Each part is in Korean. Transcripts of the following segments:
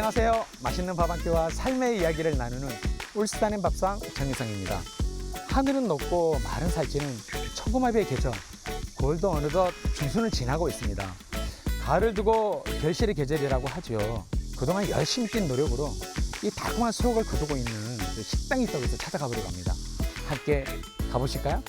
안녕하세요. 맛있는 밥 한 끼와 삶의 이야기를 나누는 울스단의 밥상 정희성입니다. 하늘은 높고 마른 살찌는 초고마비의 계절. 9월도 어느덧 중순을 지나고 있습니다. 가을을 두고 결실의 계절이라고 하죠. 그동안 열심히 뛴 노력으로 이 달콤한 수확을 거두고 있는 그 식당이 있다고 해서 찾아가 보려고 합니다. 함께 가보실까요?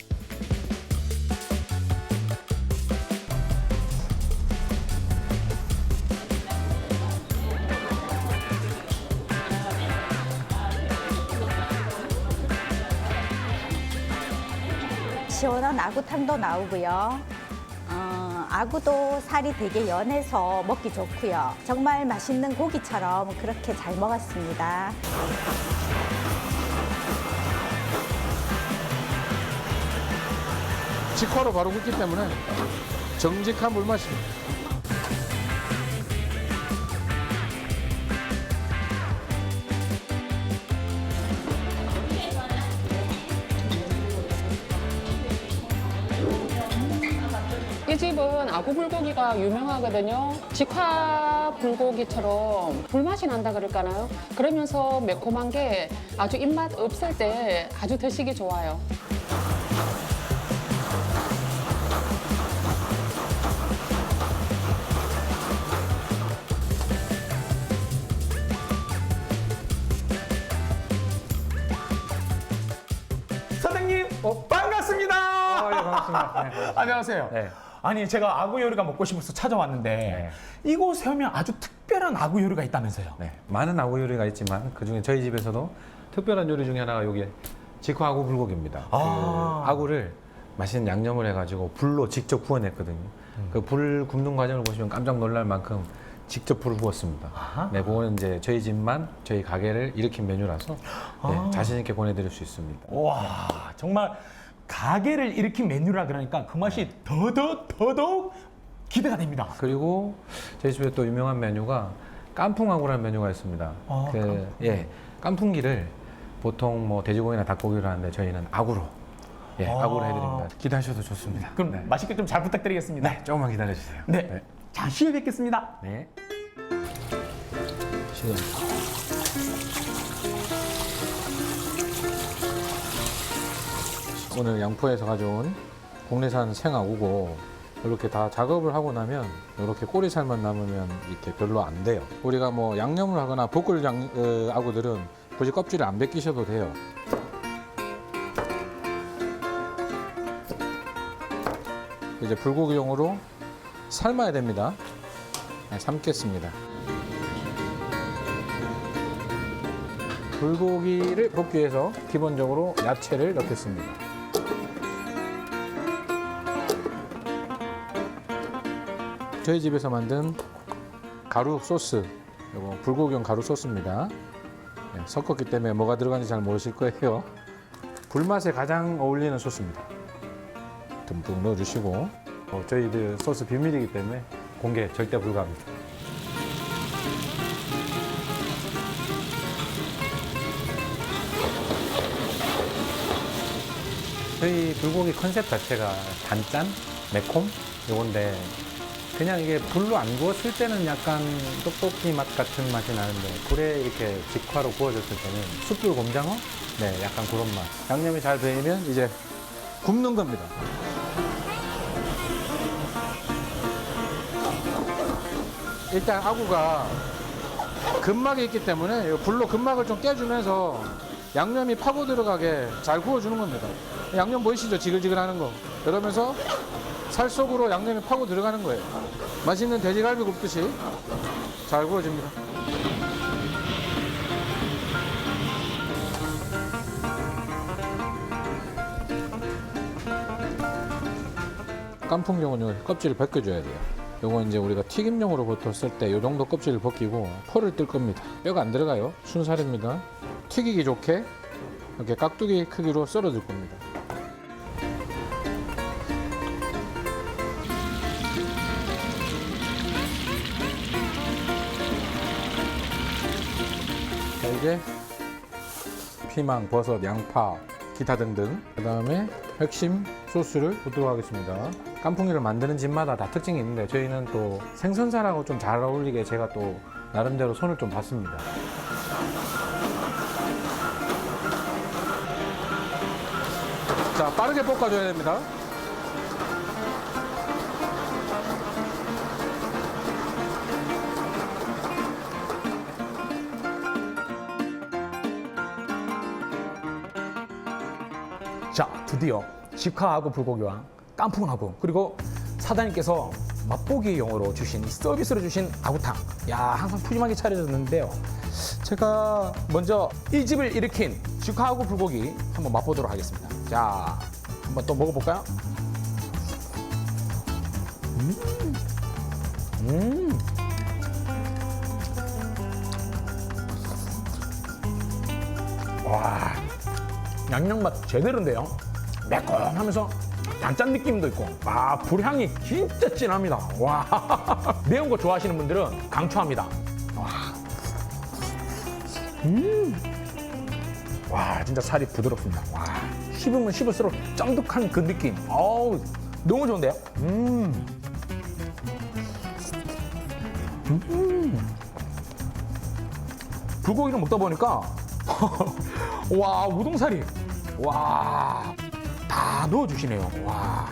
아구탕도 나오고요. 어, 아구도 살이 되게 연해서 먹기 좋고요. 정말 맛있는 고기처럼 그렇게 잘 먹었습니다. 직화로 바로 굽기 때문에 정직한 물맛입니다. 아구 불고기가 유명하거든요. 직화 불고기처럼 불맛이 난다 그럴까나요? 그러면서 매콤한 게 아주 입맛 없을 때 아주 드시기 좋아요. 사장님, 반갑습니다. 아, 예, 반갑습니다. 네. 안녕하세요. 네. 아니 제가 아구 요리가 먹고 싶어서 찾아왔는데 이곳에 오면 아주 특별한 아구 요리가 있다면서요. 네. 많은 아구 요리가 있지만 그 중에 저희 집에서도 특별한 요리 중에 하나가 여기 직화 아구 불고기입니다. 아. 그 아구를 맛있는 양념을 해가지고 불로 직접 구워냈거든요. 음. 그불 굽는 과정을 보시면 깜짝 놀랄 만큼 직접 불을 부었습니다. 아하. 네, 그거는 이제 저희 집만 저희 가게를 일으킨 메뉴라서 네, 아. 자신 있게 보내드릴 수 있습니다. 와 정말 가게를 일으킨 메뉴라 그러니까 그 맛이 더더 더더욱 기대가 됩니다. 그리고 저희 집에 또 유명한 메뉴가 깐풍아구라는 메뉴가 있습니다. 아, 그, 깐풍. 예, 깐풍기를 보통 뭐 돼지고기나 닭고기로 하는데 저희는 아구로, 예, 아. 아. 구로 해드립니다. 기대하셔도 좋습니다. 그럼 네. 맛있게 좀 잘 부탁드리겠습니다. 네, 조금만 기다려주세요. 네. 네. 잠시 후에 뵙겠습니다. 네. 지금 오늘 양포에서 가져온 국내산 생아구고 이렇게 다 작업을 하고 나면 이렇게 꼬리살만 남으면 이렇게 별로 안 돼요. 우리가 뭐 양념을 하거나 볶을 양, 어, 아구들은 굳이 껍질을 안 벗기셔도 돼요. 이제 불고기용으로 삶아야 됩니다. 네, 삶겠습니다. 불고기를 볶기 위해서 기본적으로 야채를 넣겠습니다. 저희 집에서 만든 가루 소스, 이거 불고기용 가루 소스입니다. 네, 섞었기 때문에 뭐가 들어간지 잘 모르실 거예요. 불맛에 가장 어울리는 소스입니다. 듬뿍 넣어주시고 어, 저희들 소스 비밀이기 때문에 공개 절대 불가합니다. 저희 불고기 컨셉 자체가 단짠, 매콤 요건데 그냥 이게 불로 안 구웠을 때는 약간 떡볶이 맛 같은 맛이 나는데 불에 이렇게 직화로 구워졌을 때는 숯불 곰장어? 네, 약간 그런 맛. 양념이 잘 배이면 이제 굽는 겁니다. 일단 아구가 근막이 있기 때문에 이 불로 근막을 좀 깨주면서 양념이 파고 들어가게 잘 구워주는 겁니다. 양념 보이시죠? 지글지글 하는 거. 그러면서 살 속으로 양념이 파고 들어가는 거예요. 맛있는 돼지갈비 굽듯이 잘 구워집니다. 깐풍용은 요 껍질을 벗겨줘야 돼요. 요건 이제 우리가 튀김용으로 보통 쓸 때 요 정도 껍질을 벗기고 포를 뜰 겁니다. 뼈가 안 들어가요. 순살입니다. 튀기기 좋게 이렇게 깍두기 크기로 썰어줄 겁니다. 자, 이제 피망, 버섯, 양파, 기타 등등. 그 다음에 핵심 소스를 붓도록 하겠습니다. 깐풍기를 만드는 집마다 다 특징이 있는데 저희는 또 생선살하고 좀 잘 어울리게 제가 또 나름대로 손을 좀 봤습니다. 자, 빠르게 볶아줘야 됩니다. 자, 드디어 직화하고 불고기와 깐풍하고 그리고 사장님께서 맛보기용으로 주신 서비스로 주신 아구탕. 야, 항상 푸짐하게 차려졌는데요. 제가 먼저 이 집을 일으킨 직화하고 불고기 한번 맛보도록 하겠습니다. 자, 한번 또 먹어볼까요? 음, 음. 와, 양념 맛 제대로인데요. 매콤하면서 단짠 느낌도 있고, 아 불향이 진짜 진합니다. 와, 매운 거 좋아하시는 분들은 강추합니다. 와, 음, 와 진짜 살이 부드럽습니다. 와, 씹으면 씹을수록 쫀득한 그 느낌. 어우, 너무 좋은데요. 음, 음, 불고기를 먹다 보니까. 와 우동사리 와 다 넣어주시네요 와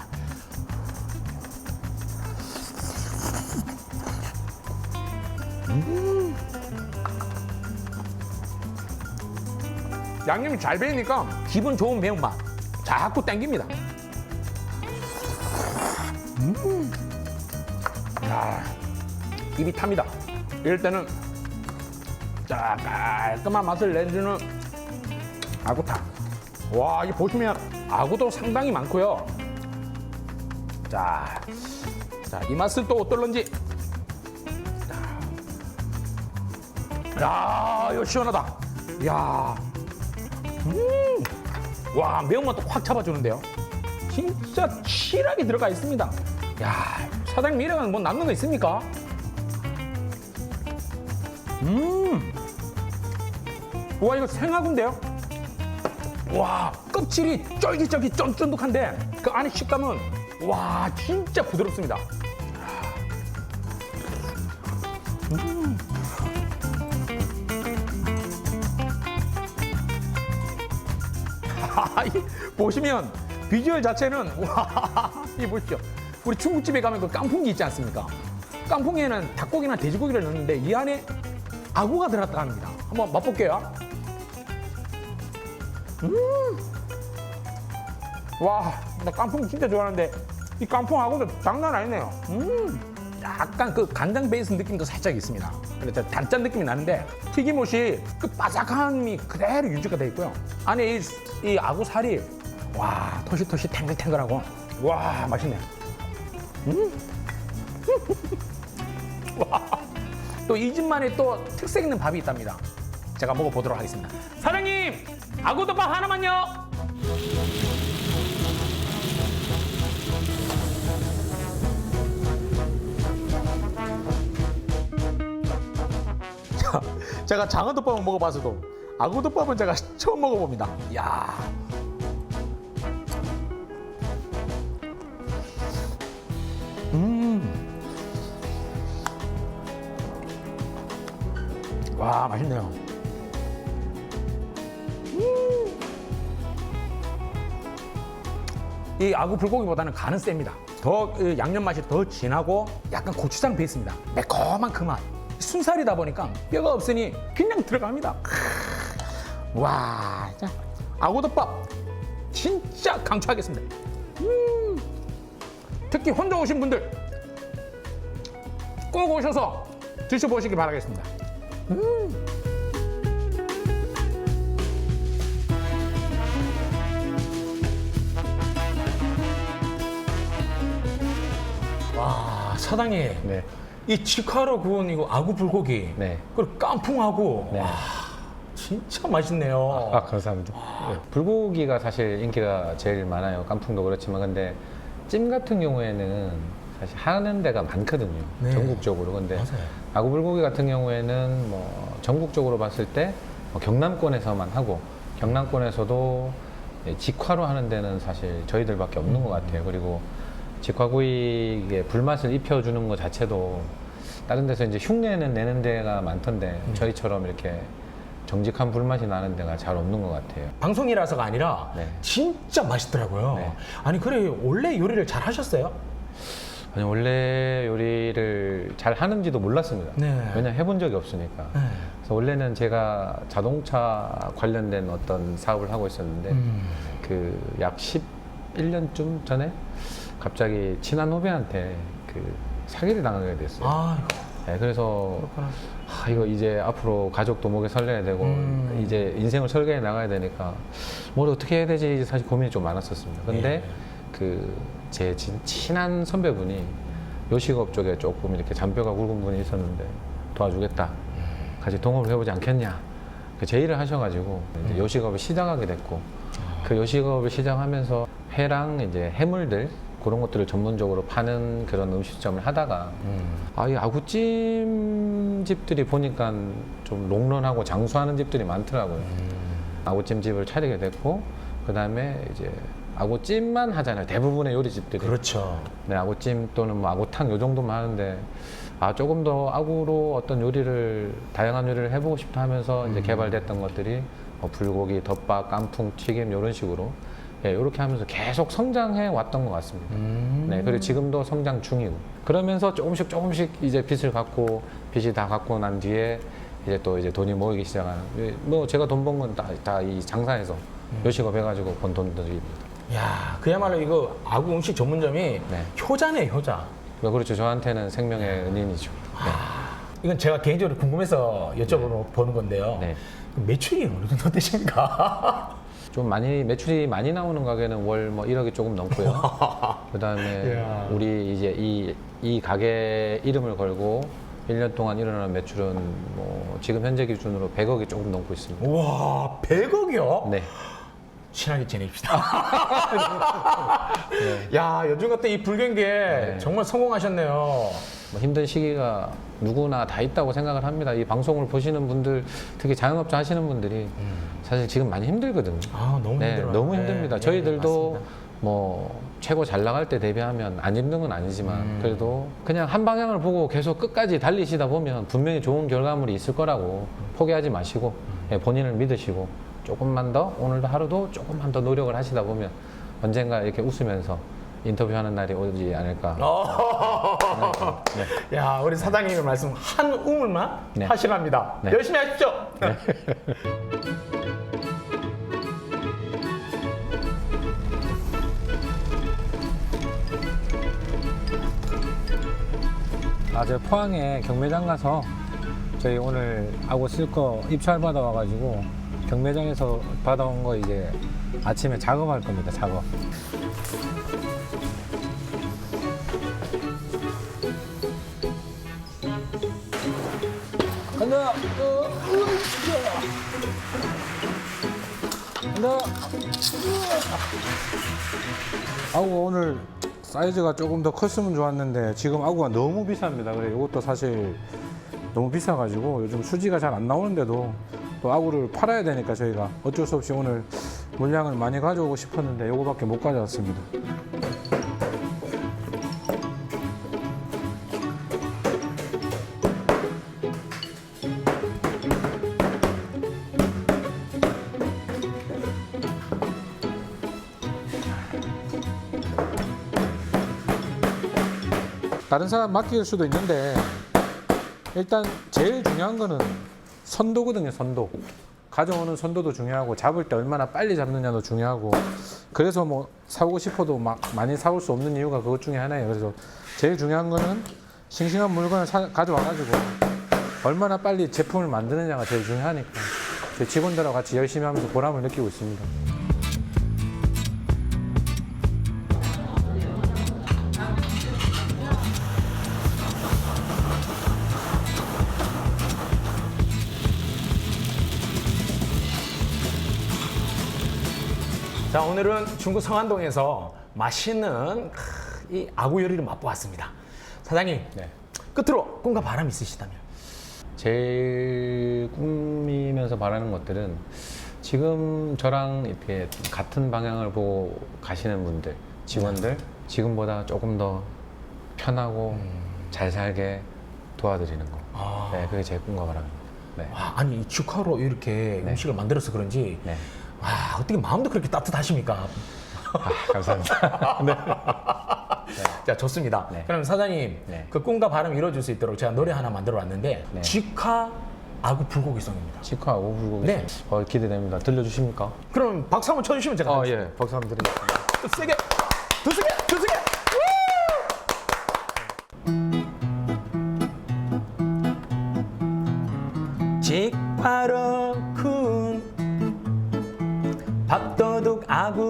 음. 양념이 잘 배이니까 기분 좋은 매운맛 자꾸 땡깁니다 음. 야 입이 탑니다 이럴 때는 자 깔끔한 맛을 내주는 아구탕. 와, 이 보시면 아구도 상당히 많고요. 자, 자, 이 맛은 또 어떨런지. 야, 이거 시원하다. 야, 음, 와, 매운맛도 확 잡아주는데요. 진짜 실하게 들어가 있습니다. 야, 사장님 이러면 뭐 남는 거 있습니까? 음, 와, 이거 생아구인데요? 와 껍질이 쫄깃쫄깃 쫀쫀득한데 그 안에 식감은 와 진짜 부드럽습니다. 음. 보시면 비주얼 자체는 와이 보십시오. 우리 중국집에 가면 그 깐풍기 있지 않습니까? 깐풍기에는 닭고기나 돼지고기를 넣는데 이 안에 아구가 들어갔다 합니다. 한번 맛볼게요. 와, 나 깐풍 진짜 좋아하는데 이 깐풍하고도 장난 아니네요. 음, 약간 그 간장 베이스 느낌도 살짝 있습니다. 그래서 단짠 느낌이 나는데 튀김옷이 그 바삭함이 그대로 유지가 돼 있고요. 안에 이, 이 아구 살이 와 토시토시 탱글탱글하고 와 맛있네. 음, 또이 집만의 또 특색 있는 밥이 있답니다. 제가 먹어보도록 하겠습니다. 사장님, 아구덮밥 하나만요. 자, 제가 장어덮밥은 먹어봐서도 아구덮밥은 제가 처음 먹어봅니다. 야. 음. 와, 맛있네요. 이 아구 불고기보다는 간은 셉니다. 더그 양념 맛이 더 진하고 약간 고추장 베이스입니다. 매콤한 그 맛. 순살이다 보니까 뼈가 없으니 그냥 들어갑니다. 와, 자, 아구덮밥 진짜 강추하겠습니다. 음. 특히 혼자 오신 분들 꼭 오셔서 드셔보시기 바라겠습니다. 와, 사장님. 네. 이 직화로 구운 이거 아구 불고기. 네. 그리고 깐풍하고. 네. 와, 진짜 맛있네요. 아, 감사합니다. 네. 불고기가 사실 인기가 제일 많아요. 깐풍도 그렇지만 근데 찜 같은 경우에는 사실 하는 데가 많거든요. 네. 전국적으로. 근데 맞아요. 아구 불고기 같은 경우에는 뭐 전국적으로 봤을 때 뭐 경남권에서만 하고 경남권에서도 예, 직화로 하는 데는 사실 저희들밖에 없는 것 같아요. 그리고 직화구이에 불맛을 입혀주는 것 자체도 다른 데서 이제 흉내는 내는 데가 많던데 저희처럼 이렇게 정직한 불맛이 나는 데가 잘 없는 것 같아요. 방송이라서가 아니라 네. 진짜 맛있더라고요. 네. 아니 그래 원래 요리를 잘 하셨어요? 아니 원래 요리를 잘 하는지도 몰랐습니다. 네. 왜냐 해본 적이 없으니까. 네. 그래서 원래는 제가 자동차 관련된 어떤 사업을 하고 있었는데 음. 그약 11년쯤 전에 갑자기 친한 후배한테 그 사기를 당하게 됐어요. 아 네, 그래서 아, 이거 이제 앞으로 가족도 목에 설려야 되고 음. 이제 인생을 설계해 나가야 되니까 뭘 어떻게 해야 되지 사실 고민이 좀 많았었습니다. 근데 예. 그제 친한 선배분이 요식업 쪽에 조금 이렇게 잔뼈가 굵은 분이 있었는데 도와주겠다. 같이 동업을 해보지 않겠냐. 그 제의를 하셔가지고 이제 음. 요식업을 시작하게 됐고 아. 그 요식업을 시작하면서 회랑 이제 해물들 그런 것들을 전문적으로 파는 그런 음식점을 하다가 음. 아, 이 아구찜 집들이 보니까 좀 롱런하고 장수하는 집들이 많더라고요. 아구찜 집을 차리게 됐고, 그 다음에 이제 아구찜만 하잖아요. 대부분의 요리집들이. 그렇죠. 네, 아구찜 또는 뭐 아구탕 요 정도만 하는데, 아, 조금 더 아구로 어떤 요리를, 다양한 요리를 해보고 싶다 하면서 이제 개발됐던 것들이 뭐 불고기, 덮밥, 깐풍, 튀김 이런 식으로 예, 이렇게 하면서 계속 성장해 왔던 것 같습니다. 음. 네, 그리고 지금도 성장 중이고 그러면서 조금씩 조금씩 이제 빚을 갚고 빚이 다 갚고 난 뒤에 이제 또 이제 돈이 모이기 시작하는 예, 뭐 제가 돈 번 건 다 이 장사에서 요식업 해가지고 번 돈들입니다. 야 그야말로 이거 아구 음식 전문점이 네. 효자네 효자. 뭐 그렇죠. 저한테는 생명의 은인이죠. 이건 제가 개인적으로 궁금해서 여쭤보는 건데요. 네. 그 매출이 어느 정도 되십니까? 좀 많이 매출이 많이 나오는 가게는 월 뭐 1억이 조금 넘고요. 그다음에 이야. 우리 이제 이, 이 가게 이름을 걸고 1년 동안 일어나는 매출은 뭐 지금 현재 기준으로 100억이 조금 넘고 있습니다. 와 100억이요? 네. 친하게 지냅시다. 야 요즘 같은 이 불경기에 네. 정말 성공하셨네요. 뭐 힘든 시기가 누구나 다 있다고 생각을 합니다. 이 방송을 보시는 분들, 특히 자영업자 하시는 분들이 사실 지금 많이 힘들거든요. 아 너무 네, 힘들어요. 너무 네, 힘듭니다. 네, 저희들도 맞습니다. 뭐 최고 잘 나갈 때 대비하면 안 힘든 건 아니지만 음. 그래도 그냥 한 방향을 보고 계속 끝까지 달리시다 보면 분명히 좋은 결과물이 있을 거라고 포기하지 마시고 예, 본인을 믿으시고 조금만 더 오늘도 하루도 조금만 더 노력을 하시다 보면 언젠가 이렇게 웃으면서 인터뷰하는 날이 오지 않을까. 어. 네. 야 우리 사장님의 말씀 한 우물만 네. 하시랍니다. 네. 열심히 하십시오. 아, 저 포항에 경매장 가서 저희 오늘 아고 쓸 거 입찰 받아 와가지고 경매장에서 받아온 거 이제 아침에 작업할 겁니다. 작업. 간다. 간다. 아구 오늘 사이즈가 조금 더 컸으면 좋았는데 지금 아구가 너무 비쌉니다. 그래 이것도 사실 너무 비싸가지고 요즘 수지가 잘 안 나오는데도 또 아구를 팔아야 되니까 저희가 어쩔 수 없이 오늘 물량을 많이 가져오고 싶었는데 요거밖에 못 가져왔습니다. 다른 사람 맡길 수도 있는데 일단 제일 중요한 거는 선도거든요 선도 가져오는 선도도 중요하고 잡을 때 얼마나 빨리 잡느냐도 중요하고 그래서 뭐 사오고 싶어도 막 많이 사올 수 없는 이유가 그것 중에 하나예요. 그래서 제일 중요한 거는 싱싱한 물건을 사- 가져와 가지고 얼마나 빨리 제품을 만드느냐가 제일 중요하니까 제 직원들하고 같이 열심히 하면서 보람을 느끼고 있습니다 자 오늘은 중구 성안동에서 맛있는 크, 이 아구 요리를 맛보았습니다. 사장님 네. 끝으로 꿈과 바람 있으시다면 제일 꿈이면서 바라는 것들은 지금 저랑 이렇게 같은 방향을 보고 가시는 분들, 직원들, 지금보다 조금 더 편하고 잘 살게 도와드리는 거. 아. 네, 그게 제 꿈과 바람입니다. 네. 와, 아니 직화로 이렇게 네. 음식을 만들어서 그런지 네. 와 어떻게 마음도 그렇게 따뜻하십니까? 아, 감사합니다. 네. 자 좋습니다. 네. 그럼 사장님 네. 그 꿈과 바람 이루어질 수 있도록 제가 노래 하나 만들어 왔는데 네. 직화 아구 불고기송입니다. 직화 오불고기. 네. 어, 기대됩니다. 들려주십니까? 그럼 박수 한번 쳐주시면 제가 아, 예. 박수 한번 드리겠습니다. 또 세게 두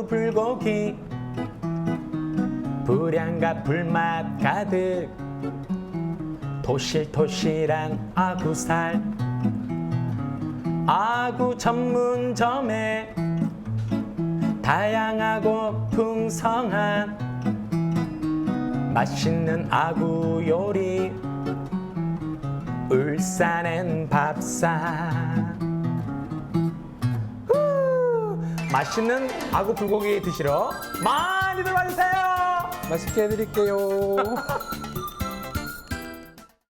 불고기. 불향과 불맛 가득. 토실토실한 아구살. 아구 전문점에 다양하고 풍성한 맛있는 아구 요리. 울산엔 밥상 맛있는 아구 불고기 드시러 많이들 와주세요 맛있게 해드릴게요.